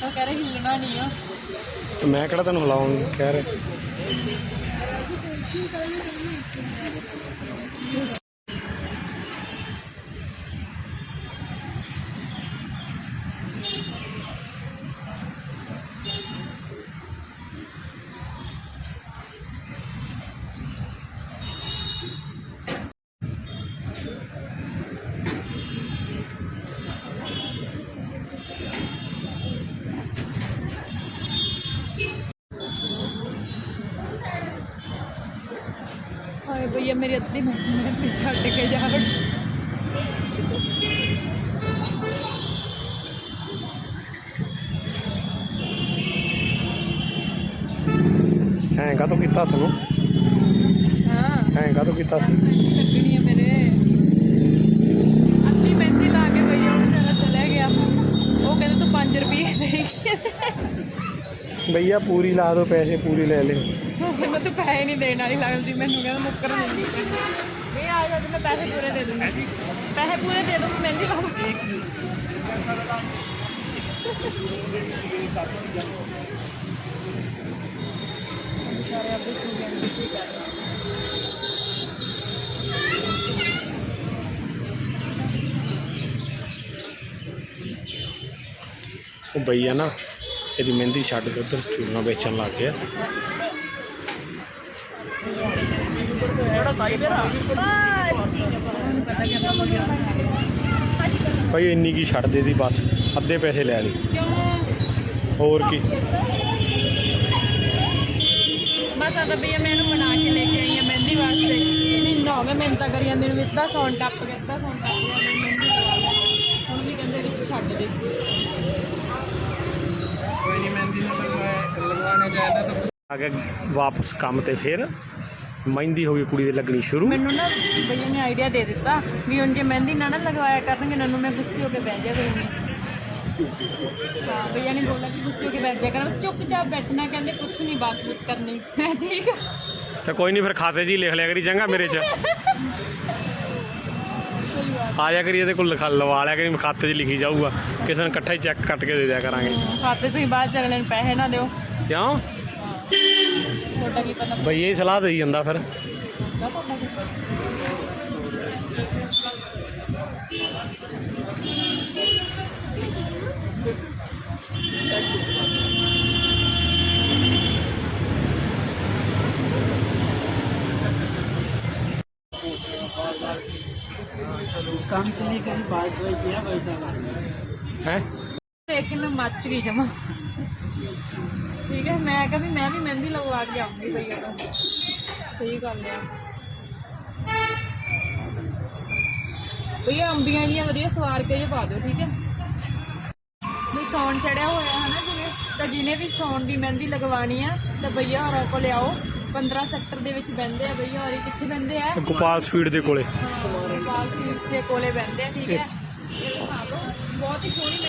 ਤਾਂ ਕਹਿ ਰਹੇ ਹਿੱਲਣਾ ਨਹੀਂ ਆ। ਤੇ ਮੈਂ ਕਿਹੜਾ ਤੈਨੂੰ ਹਿਲਾਉਣ ਕਹਿ ਰਿਹਾ। ਹਾਏ ਭਈਆ ਮੇਰੀ ਅੱਧੀ ਮਿਹਨਤ ਛੱਡ ਕੇ ਜਾਵੜ ਐਂ ਕਾ ਤੂੰ ਕੀਤਾ ਤੈਨੂੰ ਹਾਂ ਐਂ ਕਾ ਤੂੰ ਕੀਤਾ ਤੂੰ? ਕੱਟਣੀ ਆ ਮੇਰੇ ਅੱਧੀ ਮਹਿੰਦੀ ਲਾ ਕੇ ਭਈਆ ਉਹ ਵਿਚਾਰਾ ਚਲਾ ਗਿਆ ਉਹ ਕਹਿੰਦੇ ਤੂੰ 5 ਰੁਪਏ ਦੇ ਭਈਆ ਪੂਰੀ ਲਾ ਦੋ ਪੈਸੇ ਪੂਰੀ ਲੈ ਲੈ ਮੈਂ ਤੂੰ ਪੈਸੇ ਨਹੀਂ ਦੇਣ ਵਾਲੀ ਲੱਗਦੀ, ਮੈਨੂੰ ਕਹਿੰਦਾ ਮੁੱਕਰ ਨਹੀਂ ਇਹ ਆ ਜਾ ਤੇ ਮੈਂ ਪੈਸੇ ਪੂਰੇ ਦੇ ਦੂੰਗੀ। ਪੈਸੇ ਪੂਰੇ ਦੇ ਦੂੰਗੀ ਮਹਿੰਦੀ ਲਾਉਂਗੀ ਸਾਰੇ ਆਪੇ ਚੀਜ਼ਾਂ ਨੂੰ ਕੀ ਕਰ ਉਹ ਭਈਆ ਨਾ, ਇਹਦੀ ਮਹਿੰਦੀ ਛੱਡ ਕੇ ਉਧਰ ਚੂਨਾ ਵੇਚਣ ਲੱਗ ਗਿਆ। ਭਾਈ ਇੰਨੀ ਕੀ ਛੱਡ ਦੇ ਦੀ ਬਸ ਅੱਧੇ ਪੈਸੇ ਲੈ ਲਈ। ਹੋਰ ਕੀ? ਬਸ ਆਦਾ ਬਈ ਮੈਂ ਇਹਨੂੰ ਬਣਾ ਕੇ ਲੈ ਕੇ ਆਈ ਮਹਿੰਦੀ ਵਾਸਤੇ। ਨਹੀਂ ਨਾ ਹੋਵੇ ਕਰੀ ਜਾਂਦੀ ਨੂੰ ਇੱਦਾਂ ਸੌਣ ਟੱਪ ਕੇ ਸੌਣ ਟੱਪ ਗਿਆ ਮੈਂ ਮਹਿੰਦੀ ਲਵਾ ਲਿਆ ਹੁਣ ਵੀ ਕਹਿੰਦੇ ਵਿੱਚ ਛੱਡ ਦੇ। ਕੋਈ ਨਹੀਂ ਮਹਿੰਦੀ ਨਾ ਲਗਵਾਏ ਚਾਹੀਦਾ ਤਾਂ ਆ ਕੇ ਵਾਪਸ ਕੰਮ ਤੇ ਫਿਰ। ਮਹਿੰਦੀ ਹੋ ਗਈ ਕੁੜੀ ਦੇ ਲੱਗਣੀ ਸ਼ੁਰੂ। ਮੈਨੂੰ ਨਾ ਭਈਆ ਨੇ ਆਈਡੀਆ ਦੇ ਦਿੱਤਾ ਵੀ ਹੁਣ ਜੇ ਮਹਿੰਦੀ ਨਾ ਨਾ ਲਗਵਾਇਆ ਕਰਨਗੇ ਨੰਨੂ ਮੈਂ ਗੁੱਸੇ ਹੋ ਕੇ ਬਹਿ ਜਾ ਕਰੂੰਗੀ। ਹਾਂ ਭਈਆ ਨੇ ਬੋਲਾ ਕਿ ਗੁੱਸੇ ਹੋ ਕੇ ਬੈਠ ਜਾ ਕਰ ਬਸ ਚੁੱਪਚਾਪ ਬੈਠਣਾ ਕਹਿੰਦੇ ਕੁਛ ਨਹੀਂ ਬਾਤ ਕਰਨੀ। ਮੈਂ ਠੀਕ ਆ। ਤੇ ਕੋਈ ਨਹੀਂ ਫਿਰ ਖਾਤੇ 'ਚ ਹੀ ਲਿਖ ਲਿਆ ਕਰੀ ਚੰਗਾ ਮੇਰੇ 'ਚ। ਆ ਜਾ ਕਰੀ ਇਹਦੇ ਕੋਲ ਲਿਖਾ ਲਵਾ ਲਿਆ ਕਰੀ ਖਾਤੇ 'ਚ ਲਿਖੀ ਜਾਊਗਾ। ਕਿਸੇ ਨੂੰ ਇਕੱਠਾ ਹੀ ਚੈੱਕ ਕੱਟ ਕੇ ਦੇ ਦਿਆ ਕਰਾਂਗੇ। ਖਾਤੇ ਤੁਸੀਂ ਬਾਅਦ ਚ ਅਗਲੇ ਨੂੰ ਪੈਸੇ ਨਾ ਦਿਓ। ਕਿਉਂ? ਤੁਹਾਡਾ ਕੀ ਪਤਾ ਭਈਏ ਹੀ ਸਲਾਹ ਦੇਈ ਜਾਂਦਾ ਫਿਰ ਹੁੰਦਾ ਤੁਹਾਡਾ ਕੀ ਪਤਾ इस काम के लिए कभी बात ट्राई किया वैसा काम ਹੈ ਦੇਖ ਕੇ ਮੈਂ ਮੱਚ ਗਈ ਜਮਾ ਠੀਕ ਹੈ ਮੈਂ ਕਹਿੰਦੀ ਮੈਂ ਵੀ ਮਹਿੰਦੀ ਲਗਵਾ ਕੇ ਆਉਂਗੀ ਭਈਆ ਤੋਂ। ਸਹੀ ਗੱਲ ਆ। ਭਈਆ ਅੰਬੀਆਂ ਜੀਆਂ ਵਧੀਆ ਸਵਾਰ ਕੇ ਜੇ ਪਾ ਦਿਓ ਠੀਕ ਹੈ। ਵੀ ਸੌਣ ਚੜਿਆ ਹੋਇਆ ਹੈ ਨਾ ਜਿਵੇਂ ਤਾਂ ਜਿਹਨੇ ਵੀ ਸੌਣ ਦੀ ਮਹਿੰਦੀ ਲਗਵਾਣੀ ਆ ਤਾਂ ਭਈਆ ਹੋਰਾਂ ਕੋਲ ਆਓ। 15 ਸੈਕਟਰ ਦੇ ਵਿੱਚ ਬਹਿੰਦੇ ਆ ਭਈਆ ਹੋਰੀ ਕਿੱਥੇ ਬਹਿੰਦੇ ਆ? ਗੋਪਾਲ ਸਵੀਟ ਦੇ ਕੋਲੇ। ਗੋਪਾਲ ਸਵੀਟਸ ਦੇ ਕੋਲੇ ਬਹਿੰਦੇ ਆ ਠੀਕ ਹੈ। ਇਹ ਦਿਖਾ ਦਿਓ ਬਹੁਤ ਹੀ ਸੋਹਣੀ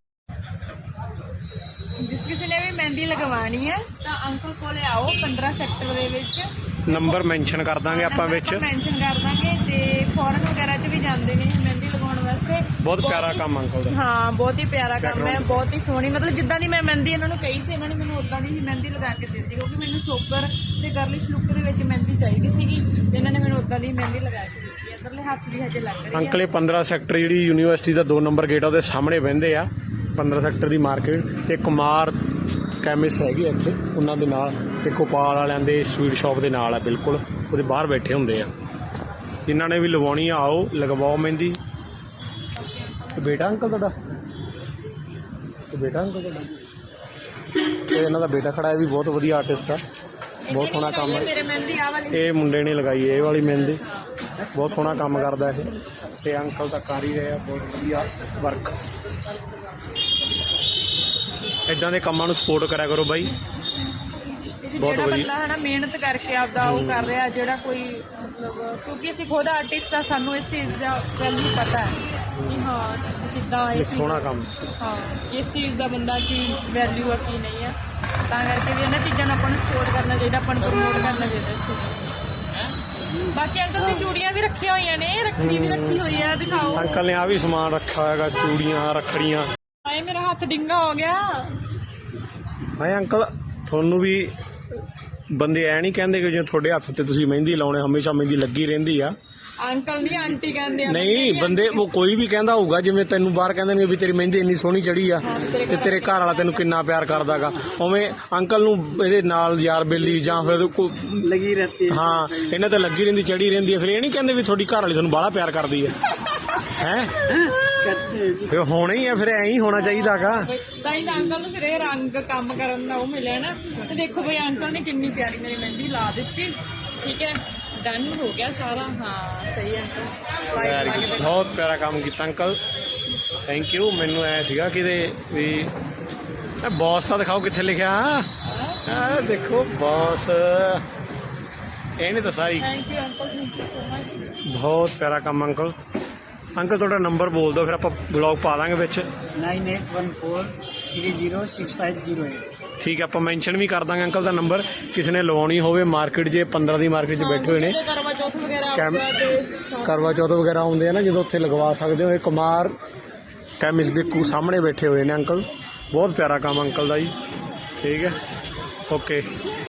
ਕਿਸੇ ਨੇ ਵੀ ਮਹਿੰਦੀ ਲਗਵਾਣੀ ਹੈ ਤਾਂ ਅੰਕਲ ਕੋਲੇ ਆਓ 15 ਸੈਕਟਰ ਦੇ ਵਿੱਚ। ਨੰਬਰ ਮੈਂਸ਼ਨ ਕਰ ਦਾਂਗੇ ਆਪਾਂ ਵਿੱਚ। ਮੈਂਸ਼ਨ ਕਰ ਦਾਂਗੇ ਤੇ ਫੋਰਨ ਵਗੈਰਾ 'ਚ ਵੀ ਜਾਂਦੇ ਨੇ ਮਹਿੰਦੀ ਲਗਾਉਣ ਵਾਸਤੇ। ਬਹੁਤ ਪਿਆਰਾ ਕੰਮ ਅੰਕਲ ਦਾ। ਹਾਂ ਬਹੁਤ ਹੀ ਪਿਆਰਾ ਕੰਮ ਹੈ ਬਹੁਤ ਹੀ ਸੋਹਣੀ। ਮਤਲਬ ਜਿੱਦਾਂ ਦੀ ਮੈਂ ਮਹਿੰਦੀ ਇਹਨਾਂ ਨੂੰ ਕਹੀ ਸੀ ਇਹਨਾਂ ਨੇ ਮੈਨੂੰ ਉਦਾਂ ਦੀ ਹੀ ਮਹਿੰਦੀ ਲਗਾ ਕੇ ਦਿੱਤੀ ਕਿਉਂਕਿ ਮੈਨੂੰ ਸੋਕਰ ਤੇ ਗਰਲਿਸ਼ ਲੁੱਕ ਦੇ ਵਿੱਚ ਮਹਿੰਦੀ ਚਾਹੀਦੀ ਸੀਗੀ ਤੇ ਇਹਨਾਂ ਨੇ ਮੈਨੂੰ ਉਦਾਂ ਦੀ ਮਹਿੰਦੀ ਲਗਾ ਕੇ ਦਿੱਤੀ ਇਧਰਲੇ ਹੱਥ ਦੀ ਹਜੇ ਲੱਗ ਰਹੀ ਹੈ। ਅੰਕਲ ਇਹ 15 ਸੈਕਟਰ ਜਿਹੜੀ ਯੂਨੀਵਰਸਿਟੀ ਦਾ 2 ਨੰਬਰ ਗੇਟ ਆ ਉਹਦੇ ਸਾਹਮਣੇ ਬਹਿੰਦੇ ਆ। 15 ਸੈਕਟਰ ਦੀ ਮਾਰਕੀਟ ਤੇ ਕੁਮਾਰ ਕੈਮਿਸ ਹੈਗੀ ਇੱਥੇ ਉਹਨਾਂ ਦੇ ਨਾਲ ਤੇ ਗੋਪਾਲ ਵਾਲਿਆਂ ਦੇ ਸਵੀਟ ਸ਼ਾਪ ਦੇ ਨਾਲ ਆ ਬਿਲਕੁਲ ਉਹਦੇ ਬਾਹਰ ਬੈਠੇ ਹੁੰਦੇ ਆ। ਜਿਨ੍ਹਾਂ ਨੇ ਵੀ ਲਵਾਉਣੀ ਆ ਆਓ ਲਗਵਾਓ ਮਹਿੰਦੀ। ਤੇ ਬੇਟਾ ਅੰਕਲ ਤੁਹਾਡਾ? ਤੇ ਬੇਟਾ ਅੰਕਲ ਤੁਹਾਡਾ? ਤੇ ਇਹਨਾਂ ਦਾ ਬੇਟਾ ਖੜਾ ਹੈ ਵੀ ਬਹੁਤ ਵਧੀਆ ਆਰਟਿਸਟ ਆ। ਬਹੁਤ ਸੋਹਣਾ ਕੰਮ ਹੈ ਇਹ ਮੁੰਡੇ ਨੇ ਲਗਾਈ ਇਹ ਵਾਲੀ ਮਹਿੰਦੀ। ਬਹੁਤ ਸੋਹਣਾ ਕੰਮ ਕਰਦਾ ਇਹ। ਤੇ ਅੰਕਲ ਤਾਂ ਕਰ ਹੀ ਰਹੇ ਆ ਬਹੁਤ ਵਧੀਆ ਵਰਕ ਇਦਾਂ ਦੇ ਕੰਮਾਂ ਨੂੰ ਸਪੋਰਟ ਕਰਿਆ ਕਰੋ ਬਾਈ। ਬਹੁਤ ਵਧੀਆ। ਬੰਦਾ ਹੈ ਨਾ ਮਿਹਨਤ ਕਰਕੇ ਆਪਦਾ ਉਹ ਕਰ ਰਿਹਾ ਜਿਹੜਾ ਕੋਈ ਮਤਲਬ ਕਿਉਂਕਿ ਅਸੀਂ ਖੁਦ ਆਰਟਿਸਟ ਆ ਸਾਨੂੰ ਇਸ ਚੀਜ਼ ਦਾ ਵੈਲਿਊ ਪਤਾ ਹੈ ਕਿ ਹਾਂ ਕਿੱਦਾਂ ਇਹ ਚੀਜ਼- ਸੋਹਣਾ ਕੰਮ। ਹਾਂ ਇਸ ਚੀਜ਼ ਦਾ ਬੰਦਾ ਕੀ ਵੈਲਿਊ ਆ ਕੀ ਨਹੀਂ ਆ। ਤਾਂ ਕਰਕੇ ਵੀ ਇਹਨਾਂ ਚੀਜ਼ਾਂ ਨੂੰ ਆਪਾਂ ਨੂੰ ਸਪੋਰਟ ਕਰਨਾ ਚਾਹੀਦਾ ਆਪਾਂ ਨੂੰ ਪ੍ਰਮੋਟ ਕਰਨਾ ਚਾਹੀਦਾ ਇਸ ਚੀਜ਼ ਨੂੰ। ਬਾਕੀ ਅੰਕਲ ਚੂੜੀਆਂ ਵੀ ਰੱਖੀਆਂ ਹੋਈਆਂ ਨੇ ਰੱਖੀ ਵੀ ਰੱਖੀ ਹੋਈ ਆ ਦਿਖਾਓ। ਅੰਕਲ ਨੇ ਆ ਵੀ ਸਮਾਨ ਰੱਖਿਆ ਹੈਗਾ ਚੂੜੀਆਂ ਰੱਖੜੀਆਂ। ਹਾਏ ਮੇਰਾ ਹੱਥ ਡਿੰਗਾ ਹੋ ਗਿਆ। ਹਾਏ ਅੰਕਲ ਤੁਹਾਨੂੰ ਵੀ ਬੰਦੇ ਐ ਨਹੀਂ ਕਹਿੰਦੇ ਕਿ ਜੇ ਤੁਹਾਡੇ ਹੱਥ ਤੇ ਤੁਸੀਂ ਮਹਿੰਦੀ ਲਾਉਣੇ ਹਮੇਸ਼ਾ ਮਹਿੰਦੀ ਲੱਗੀ ਰਹਿੰਦੀ ਆ। ਅੰਕਲ ਨਹੀਂ ਆਂਟੀ ਕਹਿੰਦੇ ਆ ਨਹੀਂ ਬੰਦੇ ਉਹ ਕੋਈ ਵੀ ਕਹਿੰਦਾ ਹੋਊਗਾ ਜਿਵੇਂ ਤੈਨੂੰ ਬਾਹਰ ਕਹਿੰਦੇ ਨੇ ਵੀ ਤੇਰੀ ਮਹਿੰਦੀ ਇੰਨੀ ਸੋਹਣੀ ਚੜੀ ਆ ਤੇ ਤੇਰੇ ਘਰ ਵਾਲਾ ਤੈਨੂੰ ਕਿੰਨਾ ਪਿਆਰ ਕਰਦਾਗਾ। ਉਵੇਂ ਅੰਕਲ ਨੂੰ ਇਹਦੇ ਨਾਲ ਯਾਰ ਬੇਲੀ ਜਾਂ ਫਿਰ ਕੋਈ ਲਗੀ ਰਹਤੀ ਹਾਂ ਇਹਨਾਂ ਤੇ ਲੱਗੀ ਰਹਿੰਦੀ ਚੜੀ ਰਹਿੰਦੀ ਹੈ ਫਿਰ ਇਹ ਨਹੀਂ ਕਹਿੰਦੇ ਵੀ ਤੁਹਾਡੀ ਘਰ ਵਾਲੀ ਤੁਹਾਨੂੰ ਬਾਹਲਾ ਪਿਆਰ ਕਰਦੀ ਹੈ ਹੈ? ਫਿਰ ਹੋਣਾ ਹੀ ਆ ਫਿਰ ਐਂ ਹੀ ਹੋਣਾ ਚਾਹੀਦਾਗਾ ਤਾਂ ਹੀ ਤਾਂ ਅੰਕਲ ਨੂੰ ਫਿਰ ਇਹ ਰੰਗ ਕੰਮ ਕਰਨ ਦਾ ਉਹ ਮਿਲਿਆ ਨਾ। ਤੇ ਦੇਖੋ ਬਈ ਅੰਕਲ ਨੇ ਕਿੰਨੀ ਪਿਆਰੀ ਮੇਰੀ ਮਹਿੰਦੀ ਲਾ ਦਿੱਤੀ। ਠੀਕ ਹੈ? ਡਨ ਹੋ ਗਿਆ ਸਾਰਾ। ਹਾਂ ਸਹੀ ਹੈ ਅੰਕਲ। ਬਹੁਤ ਪਿਆਰਾ ਕੰਮ ਕੀਤਾ ਅੰਕਲ। ਥੈਂਕ ਯੂ ਮੈਨੂੰ ਐ ਸੀਗਾ ਕਿ ਇਹਦੇ ਵੀ ਇਹ ਬੌਸ ਤਾਂ ਦਿਖਾਓ ਕਿੱਥੇ ਲਿਖਿਆ। ਆ ਦੇਖੋ ਬੌਸ ਇਹਨੇ ਤਾਂ ਸਾਰੀ thank you uncle thank you so much ਬਹੁਤ ਪਿਆਰਾ ਕੰਮ ਅੰਕਲ ਅੰਕਲ ਤੁਹਾਡਾ ਨੰਬਰ ਬੋਲ ਦਿਓ ਫਿਰ ਆਪਾਂ ਬਲੌਗ ਪਾ ਦਾਂਗੇ ਵਿੱਚ। 9814306508 ਠੀਕ ਹੈ ਆਪਾਂ ਮੈਂਸ਼ਨ ਵੀ ਕਰ ਦਾਂਗੇ ਅੰਕਲ ਦਾ ਨੰਬਰ ਕਿਸੇ ਨੇ ਲਵਾਉਣੀ ਹੋਵੇ ਮਾਰਕੀਟ 'ਚ 15 ਦੀ ਮਾਰਕੀਟ 'ਚ ਬੈਠੇ ਹੋਏ ਨੇ। ਕਰਵਾ ਚੌਥ ਵਗੈਰਾ ਕੈਮ- ਕਰਵਾ ਚੌਥ ਵਗੈਰਾ ਆਉਂਦੇ ਆ ਨਾ ਜਦੋਂ ਉੱਥੇ ਲਗਵਾ ਸਕਦੇ ਹੋ ਇਹ ਕੁਮਾਰ ਕੈਮਿਸ ਦੇ ਕੂ ਸਾਹਮਣੇ ਬੈਠੇ ਹੋਏ ਨੇ ਅੰਕਲ। ਬਹੁਤ ਪਿਆਰਾ ਕੰਮ ਅੰਕਲ ਦਾ ਜੀ। ਠੀਕ ਹੈ ਓਕੇ